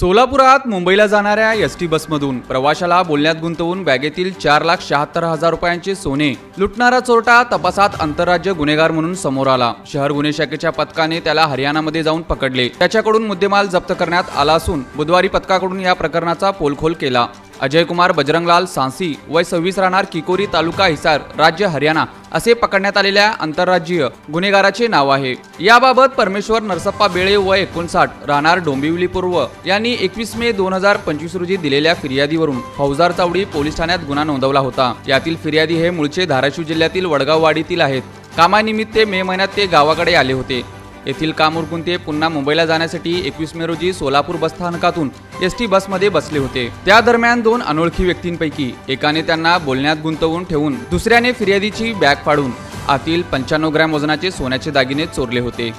सोलापुरात मुंबईला जाणाऱ्या एस टी बसमधून प्रवाशाला बोलण्यात गुंतवून बॅगेतील चार लाख शहात्तर हजार रुपयांचे सोने लुटणारा चोरटा तपासात आंतरराज्य गुन्हेगार म्हणून समोर आला. शहर गुन्हे शाखेच्या पथकाने त्याला हरियाणामध्ये जाऊन पकडले. त्याच्याकडून मुद्देमाल जप्त करण्यात आला असून बुधवारी पथकाकडून या प्रकरणाचा पोलखोल केला. अजय कुमार बजरंगलाल सांसी वय सव्वीस राहणार किकोरी तालुका हिसार राज्य हरियाणा असे पकडण्यात आलेल्या आंतरराज्यीय गुन्हेगाराचे नाव आहे. याबाबत परमेश्वर नरसप्पा बेळे वय एकोणसाठ राहणार डोंबिवली पूर्व यांनी एकवीस मे दोन हजार पंचवीस रोजी दिलेल्या फिर्यादीवरून फौजार चावडी पोलीस ठाण्यात गुन्हा नोंदवला होता. यातील फिर्यादी हे मूळचे धाराशिव जिल्ह्यातील वडगाववाडीतील आहेत. कामानिमित्त मे महिन्यात ते गावाकडे आले होते. येथील काम उरकून ते पुन्हा मुंबईला जाण्यासाठी एकवीस मे रोजी सोलापूर बसस्थानकातून एस टी बसमध्ये बसले होते. त्या दरम्यान दोन अनोळखी व्यक्तींपैकी एकाने त्यांना बोलण्यात गुंतवून ठेवून दुसऱ्याने फिर्यादीची बॅग फाडून आतील पंच्याण्णव ग्रॅम वजनाचे सोन्याचे दागिने चोरले होते.